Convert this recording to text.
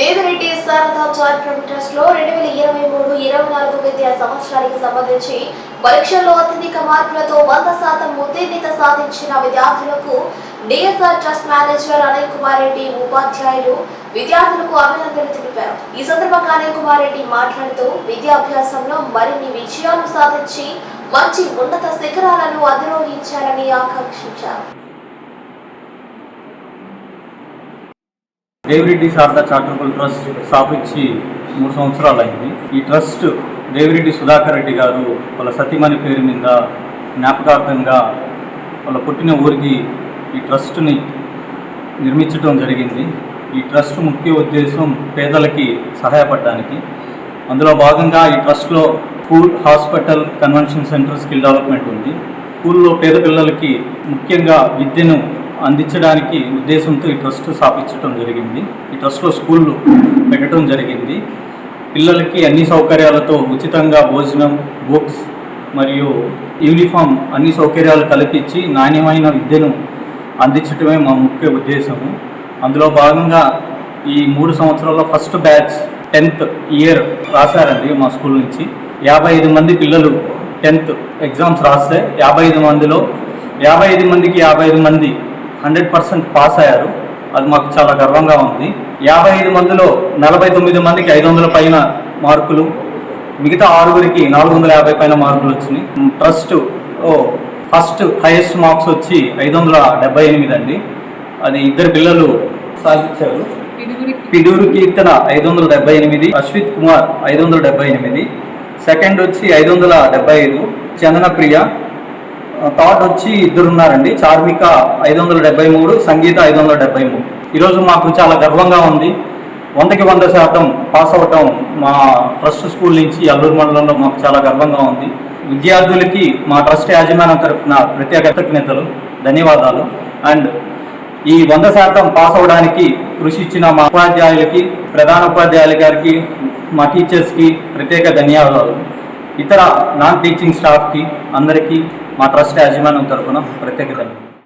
Devireddy Sharada charitable ట్రస్ట్లో రెండు వేల ఇరవై మూడు ఇరవై నాలుగు విద్యా సంవత్సరానికి సంబంధించి పరీక్షల్లో అత్యధిక మార్కులతో వంద శాతం ఉత్తీర్ణత సాధించిన విద్యార్థులకు DSR trust manager Anil Kumar Reddy ఉపాధ్యాయులు విద్యార్థులకు అభినందనలు తెలిపారు. ఈ సందర్భంగా అనిల్ కుమార్ రెడ్డి మాట్లాడుతూ విద్యాభ్యాసంలో మరిన్ని విజయాలు సాధించి మంచి ఉన్నత శిఖరాలను అధిరోహించాలని ఆకాంక్షించారు. దేవిరెడ్డి శారదా చారిటబుల్ ట్రస్ట్ స్థాపించి మూడు సంవత్సరాలు అయింది ఈ ట్రస్ట్ దేవిరెడ్డి సుధాకర్ రెడ్డి గారు వాళ్ళ సతీమణి పేరు మీద జ్ఞాపకార్థంగా వాళ్ళ పుట్టిన ఊరికి ఈ ట్రస్ట్ని నిర్మించడం జరిగింది. ఈ ట్రస్ట్ ముఖ్య ఉద్దేశం పేదలకి సహాయపడడానికి. అందులో భాగంగా ఈ ట్రస్ట్లో school hospital convention centre skill development ఉంది. స్కూల్లో పేద పిల్లలకి ముఖ్యంగా విద్యను అందించడానికి ఉద్దేశంతో ఈ ట్రస్ట్ స్థాపించడం జరిగింది. ఈ ట్రస్ట్లో స్కూళ్ళు పెట్టడం జరిగింది. పిల్లలకి అన్ని సౌకర్యాలతో ఉచితంగా భోజనం బుక్స్ మరియు యూనిఫామ్ అన్ని సౌకర్యాలు కల్పించి నాణ్యమైన విద్యను అందించడమే మా ముఖ్య ఉద్దేశము. అందులో భాగంగా ఈ మూడు సంవత్సరాల్లో ఫస్ట్ బ్యాచ్ టెన్త్ ఇయర్ రాశారండి మా స్కూల్ నుంచి. యాభై ఐదు మంది పిల్లలు టెన్త్ ఎగ్జామ్స్ రాస్తే యాభై ఐదు మందిలో యాభై ఐదు మందికి యాభై ఐదు మంది హండ్రెడ్ పర్సెంట్ పాస్ అయ్యారు. అది మాకు చాలా గర్వంగా ఉంది. యాభై ఐదు మందిలో నలభై తొమ్మిది మందికి ఐదు వందల పైన మార్కులు మిగతా ఆరుగురికి నాలుగు వందల యాభై పైన మార్కులు వచ్చినాయి. ట్రస్ట్ ఓ ఫస్ట్ హైయెస్ట్ మార్క్స్ వచ్చి ఐదు వందల డెబ్బై ఎనిమిది అండి. అది ఇద్దరు పిల్లలు సాధించారు. పిడూరు కీర్తన ఐదు వందల డెబ్బై ఎనిమిది అశ్విత్ కుమార్ ఐదు వందల డెబ్బై ఎనిమిది సెకండ్ వచ్చి ఐదు వందల డెబ్బై ఐదు చందన ప్రియ థాట్ వచ్చి ఇద్దరు ఉన్నారండి చార్మిక ఐదు వందల డెబ్బై మూడు సంగీత ఐదు వందల డెబ్బై మూడు. ఈరోజు మాకు చాలా గర్వంగా ఉంది. వందకి వంద శాతం పాస్ అవటం మా ట్రస్ట్ స్కూల్ నుంచి అల్లూరు మండలంలో మాకు చాలా గర్వంగా ఉంది. విద్యార్థులకి మా ట్రస్ట్ యాజమాన్యం తరఫున ప్రత్యేక కృతజ్ఞతలు ధన్యవాదాలు. అండ్ ఈ వంద శాతం పాస్ అవడానికి కృషి ఇచ్చిన మా ఉపాధ్యాయులకి ప్రధాన ఉపాధ్యాయుల గారికి మా టీచర్స్కి ప్రత్యేక ధన్యవాదాలు. ఇతర నాన్ టీచింగ్ స్టాఫ్కి అందరికీ మా ట్రస్ట్ యాజమాన్యం తరఫున ప్రత్యేక ధన్యవాదాలు